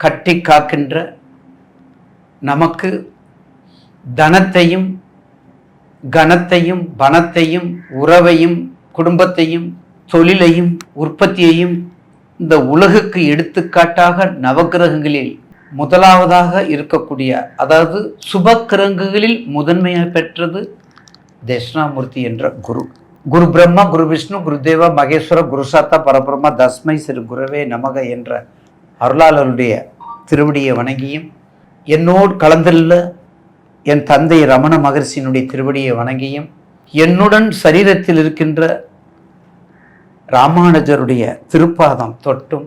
கட்டி காக்கின்ற நமக்கு தனத்தையும் கனத்தையும் பணத்தையும் உறவையும் குடும்பத்தையும் தொழிலையும் உற்பத்தியையும் இந்த உலகுக்கு எடுத்துக்காட்டாக நவக்கிரகங்களில் முதலாவதாக இருக்கக்கூடிய அதாவது சுபக்கிரங்குகளில் முதன்மையாக பெற்றது தட்சிணாமூர்த்தி என்ற குரு. குரு பிரம்மா குரு விஷ்ணு குருதேவா மகேஸ்வர குருசாத்தா பரபிரம்மா தஸ்மை சிறு குருவே நமக என்ற அருளாளருடைய திருவடியை வணங்கியும் என்னோடு கலந்துள்ள என் தந்தை ரமண மகர்ஷியினுடைய திருவடியை வணங்கியும் என்னுடன் சரீரத்தில் இருக்கின்ற ராமானுஜருடைய திருப்பாதம் தொட்டும்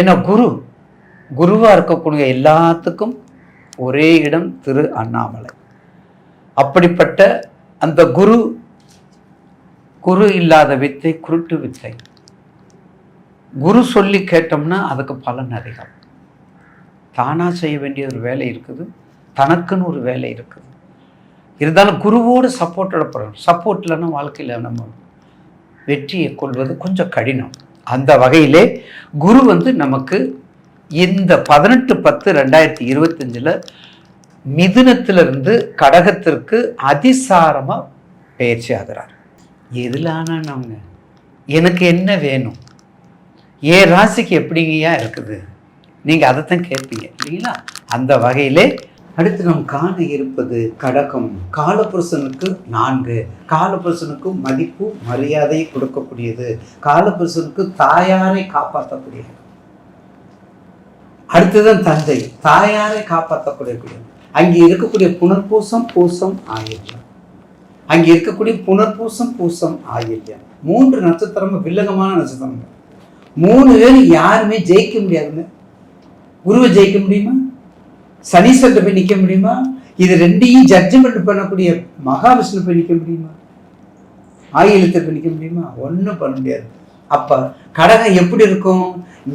என குரு குருவாக இருக்கக்கூடிய எல்லாத்துக்கும் ஒரே இடம் திரு அண்ணாமலை. அப்படிப்பட்ட அந்த குரு குரு இல்லாத வித்தை குருட்டு வித்தை. குரு சொல்லி கேட்டோம்னா அதுக்கு பலன் அதிகம். தானாக செய்ய வேண்டிய ஒரு வேலை இருக்குது. தனக்குன்னு ஒரு வேலை இருக்குது. இருந்தாலும் குருவோடு சப்போர்ட்டோட போகிறோம் சப்போர்ட் இல்லைன்னா வாழ்க்கையில் நம்ம வெற்றியை கொள்வது கொஞ்சம் கடினம். அந்த வகையிலே குரு வந்து நமக்கு இந்த பதினெட்டு பத்து ரெண்டாயிரத்தி இருபத்தஞ்சில் மிதுனத்திலிருந்து கடகத்திற்கு அதிசாரமாக பயிற்சி ஆகிறார். எதிலான நாங்கள் எனக்கு என்ன வேணும்? ஏன் ராசிக்கு எப்படிங்கய்யா இருக்குது? நீங்கள் அதைத்தான் கேட்பீங்க இல்லைங்களா? அந்த வகையிலே அடுத்து நாம் காண இருப்பது கடகம். காலபுருஷனுக்கு நான்கு. காலபுருஷனுக்கு மதிப்பு மரியாதை கொடுக்கக்கூடியது. காலபுருஷனுக்கு தாயாரை காப்பாற்றக்கூடியது. அடுத்ததான் தந்தை. தாயாரை காப்பாற்றக்கூடிய அங்கே இருக்கக்கூடிய புனர்பூசம் பூசம் ஆயில்யம். அங்கே இருக்கக்கூடிய புனர்பூசம் பூசம் ஆயில்யம். மூன்று நட்சத்திரமும் வில்லங்கமான நட்சத்திரங்கள். மூணு பேர் யாருமே ஜெயிக்க முடியாதுங்க. குருவை ஜெயிக்க முடியுமா? சனீஸ்வரத்தை போய் நிற்க முடியுமா? இது ரெண்டையும் ஜட்ஜ்மெண்ட் பண்ணக்கூடிய மகாவிஷ்ணு போய் நிற்க முடியுமா? ஆயிலத்தை போய் நிற்க முடியுமா? ஒன்றும் பண்ண முடியாது. அப்போ கடகம் எப்படி இருக்கும்?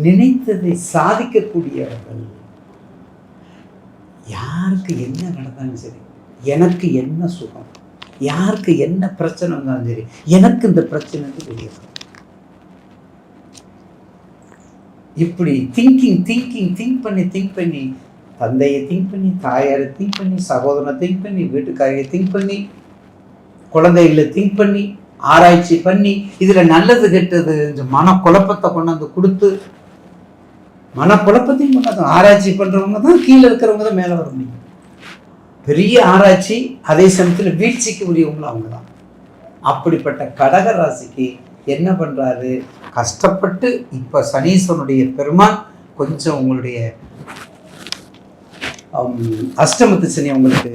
நினைத்ததை சாதிக்கக்கூடியவர்கள். யாருக்கு என்ன நடந்தாலும் சரி எனக்கு என்ன சுகம்? யாருக்கு என்ன பிரச்சனை வந்தாலும் சரி எனக்கு இந்த பிரச்சனை வெளியே இப்படி திங்கிங் திங்கிங் திங்க் பண்ணி திங்க் பண்ணி தந்தையை திங்க் பண்ணி தாயாரை திங்க் பண்ணி சகோதரனை திங்க் பண்ணி வீட்டுக்காரையை திங்க் பண்ணி குழந்தைகளை திங்க் பண்ணி ஆராய்ச்சி பண்ணி இதில் நல்லது கெட்டது இந்த மனக்குழப்பத்தை கொண்டாந்து கொடுத்து மனக்குழப்பத்தையும் கொண்டாந்து ஆராய்ச்சி பண்ணுறவங்க தான் கீழே இருக்கிறவங்க தான் மேலே வர முடியும். பெரிய ஆராய்ச்சி அதே சமயத்தில் வீழ்ச்சிக்கு உரியவங்களும் அவங்க தான். அப்படிப்பட்ட கடக ராசிக்கு என்ன பண்ணுறாரு கஷ்டப்பட்டு இப்போ சனீஸ்வரனுடைய பெருமான் கொஞ்சம் உங்களுடைய அஷ்டமத்து சனி உங்களுக்கு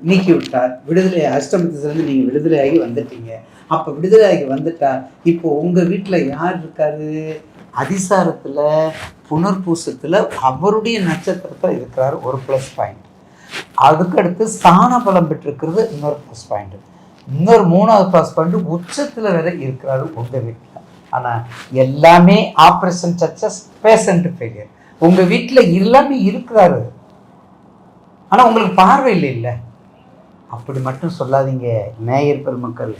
நீக்கி விட்டார். விடுதலை அஷ்டமத்துலேருந்து நீங்கள் விடுதலையாகி வந்துட்டீங்க. அப்போ விடுதலையாகி வந்துட்டா இப்போ உங்கள் வீட்டில் யார் இருக்காரு? அதிசாரத்தில் புனர்பூசத்தில் அவருடைய நட்சத்திரத்தில் இருக்கிறார் ஒரு ப்ளஸ் பாயிண்ட் அதுக்கடுத்து ஸ்தான பலம் பெற்றிருக்கிறது இன்னொரு ப்ளஸ் பாயிண்ட் இன்னொரு மூணாவது பாஸ் பண்ணிட்டு உச்சத்தில் வேற இருக்கிறாரு உங்கள் வீட்டில் ஆனால் எல்லாமே ஆப்ரேஷன் சக்சஸ் பேஷண்ட் ஃபெயிலியர் உங்கள் வீட்டில் எல்லாமே இருக்கிறாரு. ஆனால் உங்களுக்கு பார்வை இல்லை இல்லை? அப்படி மட்டும் சொல்லாதீங்க நேயர் பெருமக்கள்.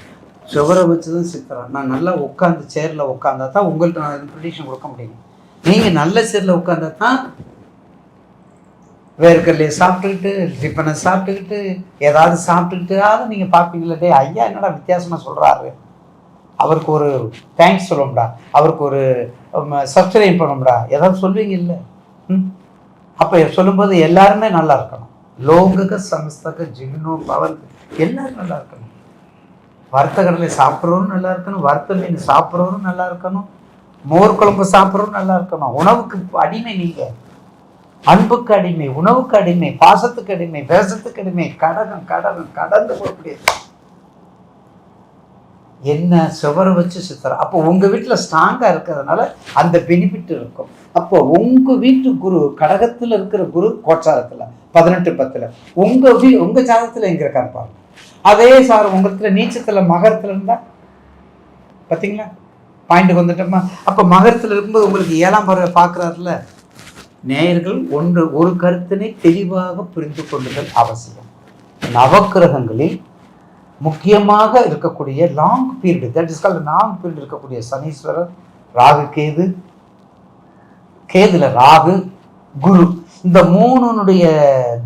சுவரை வச்சு தான் சித்திரம் நான் நல்லா உட்காந்து சேரில் உட்காந்தா தான் உங்கள்கிட்ட நான் ப்ரிடிஷன் கொடுக்க முடியும். நீங்கள் நல்ல சேரில் உட்காந்தா தான் வேர்க்கடலையை சாப்பிட்டுக்கிட்டு டிஃபனை சாப்பிட்டுக்கிட்டு ஏதாவது சாப்பிட்டுக்கிட்டு நீங்கள் பார்ப்பீங்களே டேய் ஐயா என்னடா வித்தியாசமாக சொல்கிறாரு அவருக்கு ஒரு தேங்க்ஸ் சொல்லணும்டா அவருக்கு ஒரு சப்ஸ்கிரைப் பண்ணணும்டா ஏதாவது சொல்லுவீங்கல்ல ம்? அப்போ சொல்லும்போது எல்லாருமே நல்லா இருக்கணும். லோகக சமஸ்தக ஜிக்னோ பவன் எல்லாரும் நல்லா இருக்கணும். வறுத்த கடலை சாப்பிட்றவரும் நல்லா இருக்கணும். வறுத்த மீன் சாப்பிட்றவரும் நல்லா இருக்கணும். மோர் குழம்பு சாப்பிட்றவரும் நல்லா இருக்கணும். உணவுக்கு அடிமை நீங்கள் அன்புக்கு அடிமை உணவுக்கு அடிமை பாசத்துக்கு அடிமை வேஷத்துக்கு அடிமை கடகம் கடகம் கடந்து போகக்கூடியது. என்ன சுவரை வச்சு சுத்துற அப்போ உங்கள் வீட்டில் ஸ்ட்ராங்காக இருக்கிறதுனால அந்த பெனிஃபிட் இருக்கும். அப்போ உங்கள் வீட்டு குரு கடகத்தில் இருக்கிற குரு கோச்சாரத்தில் பதினெட்டு பத்தில். உங்கள் வீ உங்கள் ஜாதகத்துல எங்கே இருக்காரு பாருங்க. அதே சார் உங்களுக்கு நீச்சத்தில் மகரத்தில் இருந்தால் பார்த்தீங்களா பாயிண்ட்டுக்கு வந்துட்டோமா? அப்போ மகரத்தில் இருக்கும்போது உங்களுக்கு ஏழாம் பறவை பார்க்குறாருல நேயர்கள் ஒன்று ஒரு கருத்தினை தெளிவாக புரிந்து கொள்ளுதல் அவசியம். நவக்கிரகங்களில் முக்கியமாக இருக்கக்கூடிய long period that is called long period இருக்கக்கூடிய சனீஸ்வரர் ராகு கேது கேதுல ராகு குரு. இந்த மூணுனுடைய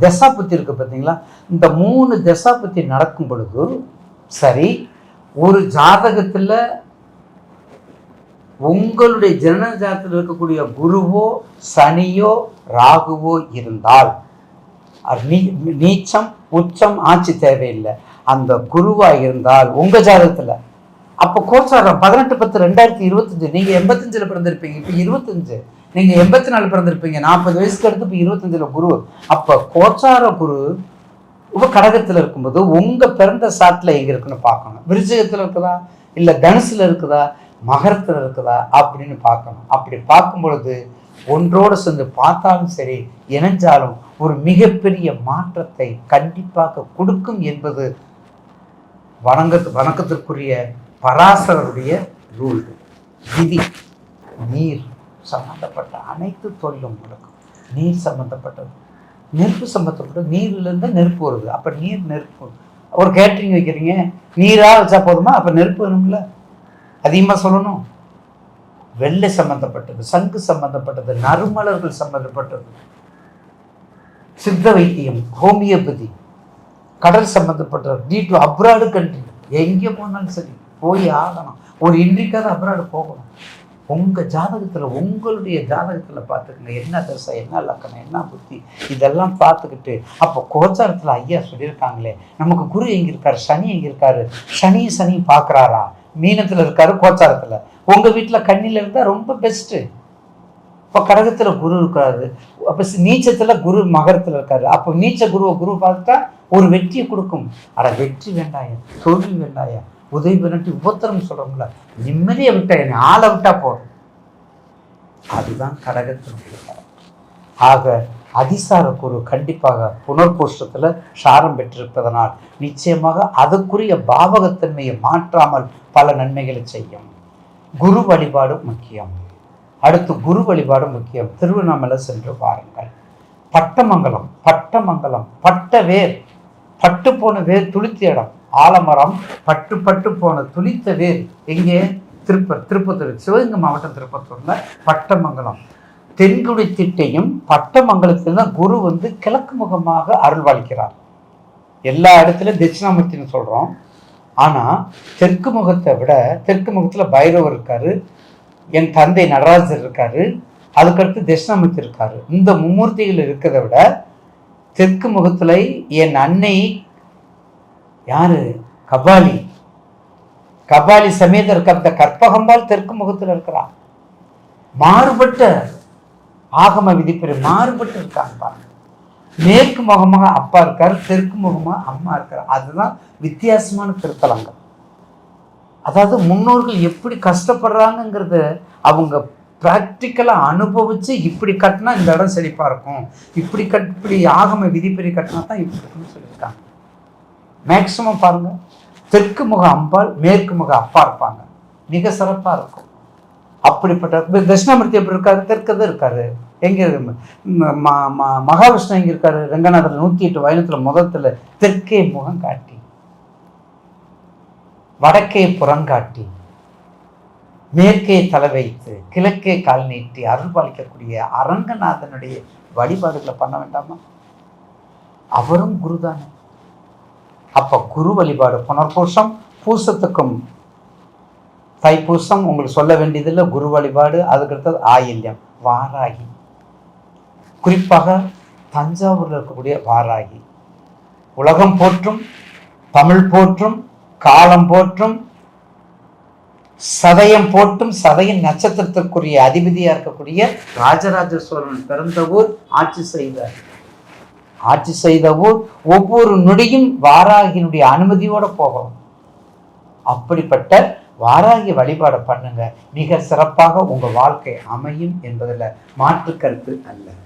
தசாபத்தி இருக்கு பார்த்தீங்களா? இந்த மூணு தசாபத்தி நடக்கும் பொழுது சரி ஒரு ஜாதகத்தில் உங்களுடைய ஜனன இருக்கக்கூடிய குருவோ சனியோ ராகுவோ இருந்தால் நீ- நீச்சம் உச்சம் ஆட்சி தேவையில்லை. அந்த குருவா இருந்தால் உங்க ஜாதகத்துல அப்போ கோச்சாரம் பதினெட்டு பத்து ரெண்டாயிரத்தி இருபத்தஞ்சு நீங்க எண்பத்தஞ்சுல பிறந்திருப்பீங்க இப்போ இருபத்தஞ்சு. நீங்க எண்பத்தி நாலு பிறந்திருப்பீங்க நாற்பது வயசுக்கு அடுத்து இப்போ இருபத்தஞ்சுல குரு. அப்ப கோச்சார குரு உப கடகத்துல இருக்கும்போது உங்க பிறந்த சாட்டில் எங்க இருக்குன்னு பார்க்கணும். விருச்சிகத்துல இருக்குதா? இல்ல தனுசுல இருக்குதா? மகரத்துல இருக்குதா அப்படின்னு பார்க்கணும். அப்படி பார்க்கும் பொழுது ஒன்றோடு சேர்ந்து பார்த்தாலும் சரி இணைஞ்சாலும் ஒரு மிகப்பெரிய மாற்றத்தை கண்டிப்பாக கொடுக்கும் என்பது வணங்க வணக்கத்திற்குரிய பராசரருடைய ரூல். விதி. நீர் சம்பந்தப்பட்ட அனைத்து தொழிலும் நடக்கும் நீர் சம்பந்தப்பட்டது. நெருப்பு சம்பந்தப்பட்ட நீர்லேருந்து நெருப்பு வருது. அப்போ நீர் நெருப்பு. ஒரு கேட்ரிங் வைக்கிறீங்க. நீராக வச்சா போதுமா? அப்போ நெருப்பு வேணும்ல அதிகமாக சொல்லணும். வெள்ளை சம்பந்தப்பட்டது சங்கு சம்பந்தப்பட்டது நறுமலர்கள் சம்பந்தப்பட்டது. சித்த வைத்தியம் ஹோமியோபதி கடல் சம்பந்தப்பட்டது நீ டு அப்ராடு கண்ட்ரி எங்கே போனாலும் சரி போய் ஆகணும். ஒரு இன்றைக்காவது அப்ராடு போகணும். உங்கள் ஜாதகத்தில் உங்களுடைய ஜாதகத்தில் பார்த்துக்கங்க. என்ன தசை என்ன லக்கணம் என்ன புத்தி இதெல்லாம் பார்த்துக்கிட்டு அப்போ கோச்சாரத்தில் ஐயா சொல்லியிருக்காங்களே நமக்கு குரு எங்கே இருக்கார் சனி எங்கே இருக்காரு? சனி சனி பார்க்குறாரா? மீனத்தில் இருக்காரு கோச்சாரத்தில். உங்கள் வீட்டில் கண்ணியில் இருந்தால் ரொம்ப பெஸ்ட்டு இப்போ கடகத்தில் குரு இருக்காரு. அப்போ நீச்சத்தில் குரு மகரத்தில் இருக்காரு. அப்போ நீச்ச குருவை குரு பார்த்தா ஒரு வெற்றியை கொடுக்கும். ஆனால் வெற்றி வேண்டாயா தோல்வி வேண்டாயா உதவி பண்ணிட்டு உபத்திரம் சொல்கிறோம்ல நிம்மதியை விட்டா என்னை ஆளை விட்டா போதும். அதுதான் கடகத்தினுடைய ஆக அதிசார குரு கண்டிப்பாக புனர்போஷத்தில் சாரம் பெற்றிருப்பதனால் நிச்சயமாக அதுக்குரிய பாவகத்தன்மையை மாற்றாமல் பல நன்மைகளை செய்யும். குரு வழிபாடு முக்கியம். அடுத்து குரு வழிபாடு முக்கியம். திருவண்ணாமலை சென்று பாருங்கள் பட்டமங்கலம் பட்டமங்கலம் பட்ட வேர் பட்டு போன வேர் துளித்த இடம். ஆலமரம் பட்டு பட்டு போன துளித்த வேர். எங்கே? திருப்ப திருப்பத்தூர் சிவகங்கை மாவட்டம் திருப்பத்தூரில் பட்டமங்கலம். தென்குடி திட்டையும் பட்டமங்கலத்தில் தான் குரு வந்து கிழக்கு முகமாக அருள்வாளிக்கிறார் எல்லா இடத்துலையும் தட்சிணாமூர்த்தின்னு சொல்கிறோம் ஆனால் தெற்கு முகத்தை விட தெற்கு முகத்தில் பைரவர் இருக்கார் என் தந்தை நடராஜர் இருக்கார் அதுக்கடுத்து தட்சிணாமூர்த்தி இருக்கார். இந்த மும்மூர்த்திகள் இருக்கிறத விட தெற்கு முகத்தில் என் அன்னை யார்? கபாலி கபாலி சமேத இருக்க அந்த கற்பகம்பால் தெற்கு முகத்தில் இருக்கிறான். மாறுபட்ட ஆகம விதிப்பெரு மாறுபட்டு இருக்காங்க பாருங்க. மேற்கு முகமாக அப்பா இருக்கார் தெற்கு முகமாக அம்மா இருக்கார். அதுதான் வித்தியாசமான திருத்தலங்கள். அதாவது முன்னோர்கள் எப்படி கஷ்டப்படுறாங்கங்கிறத அவங்க ப்ராக்டிக்கலாக அனுபவித்து இப்படி கட்டினா இந்த இடம் செழிப்பாக இருக்கும். இப்படி கட் இப்படி ஆகம விதிப்படி கட்டினா தான் இப்படி இருக்குன்னு சொல்லியிருக்காங்க. மேக்சிமம் பாருங்கள் தெற்கு முக அம்பாள் மேற்கு முக அப்பா இருப்பாங்க. மிக சிறப்பாக இருக்கும். அப்படிப்பட்ட தட்சிணாமூர்த்தி எப்படி இருக்காரு? தெற்கு இருக்காரு. எங்கே மகாவிஷ்ணு எங்கே இருக்காரு. ரங்கநாதர் நூற்றி எட்டு வயலத்தில் முதத்தில் தெற்கே முகம் காட்டி. வடக்கே புறங்காட்டி மேற்கே தலை வைத்து கிழக்கே கால் நீட்டி அருள் பாலிக்கக்கூடிய அரங்கநாதனுடைய வழிபாடுகளை பண்ண வேண்டாமா? அவரும் குருதானே. அப்போ குரு வழிபாடு புனர்பூஷம் பூசத்துக்கும் தைப்பூசம் உங்களுக்கு சொல்ல வேண்டியதில்லை குரு வழிபாடு அதுக்கடுத்தது ஆயில்யம் வாராகி. குறிப்பாக தஞ்சாவூரில் இருக்கக்கூடிய வாராகி. உலகம் போற்றும் தமிழ் போற்றும் காலம் போற்றும் சதயம் போட்டும் சதையின் நட்சத்திரத்திற்குரிய அதிபதியாக இருக்கக்கூடிய ராஜராஜ சோழன் பிறந்த ஊர் ஆட்சி செய்த ஆட்சி செய்த ஊர். ஒவ்வொரு நொடியும் வாராகினுடைய அனுமதியோடு போகும் அப்படிப்பட்ட வாராகி வழிபாடு பண்ணுங்க. மிக சிறப்பாக உங்கள் வாழ்க்கை அமையும் என்பதில் மாற்று கருத்து அல்ல.